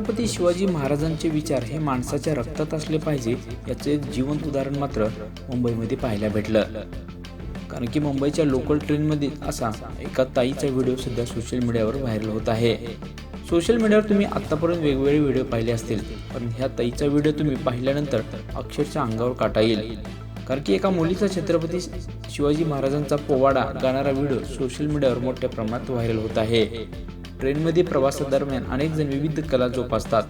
छत्रपती शिवाजी महाराजांचे विचार हे माणसाच्या रक्तात असले पाहिजे याचे एक जिवंत उदाहरण मात्र मुंबईमध्ये पाहायला भेटलं. कारण की मुंबईच्या लोकल ट्रेनमध्ये असा एका ताईचा व्हिडिओ सध्या सोशल मीडियावर व्हायरल होत आहे. सोशल मीडियावर तुम्ही आत्तापर्यंत वेगवेगळे व्हिडिओ पाहिले असतील पण ह्या ताईचा व्हिडिओ तुम्ही पाहिल्यानंतर अक्षरशः अंगावर काटा येईल. कारण की एका मुलीचा छत्रपती शिवाजी महाराजांचा पोवाडा गाणारा व्हिडिओ सोशल मीडियावर मोठ्या प्रमाणात व्हायरल होत आहे. ट्रेनमध्ये प्रवासादरम्यान अनेक जण विविध कला जोपासतात.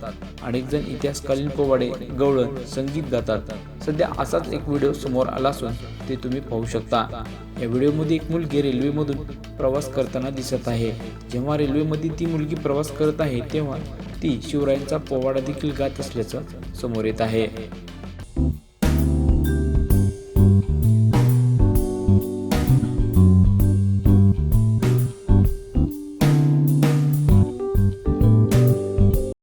अनेक जण इतिहासकालीन पोवाडे गवळण संगीत गातात. सध्या असाच एक व्हिडिओ समोर आला असून ते तुम्ही पाहू शकता. या व्हिडिओमध्ये एक मुलगी रेल्वेमधून प्रवास करताना दिसत आहे. जेव्हा रेल्वेमध्ये ती मुलगी प्रवास करत आहे तेव्हा ती शिवरायांचा पोवाडा देखील गात असल्याचं समोर येत आहे.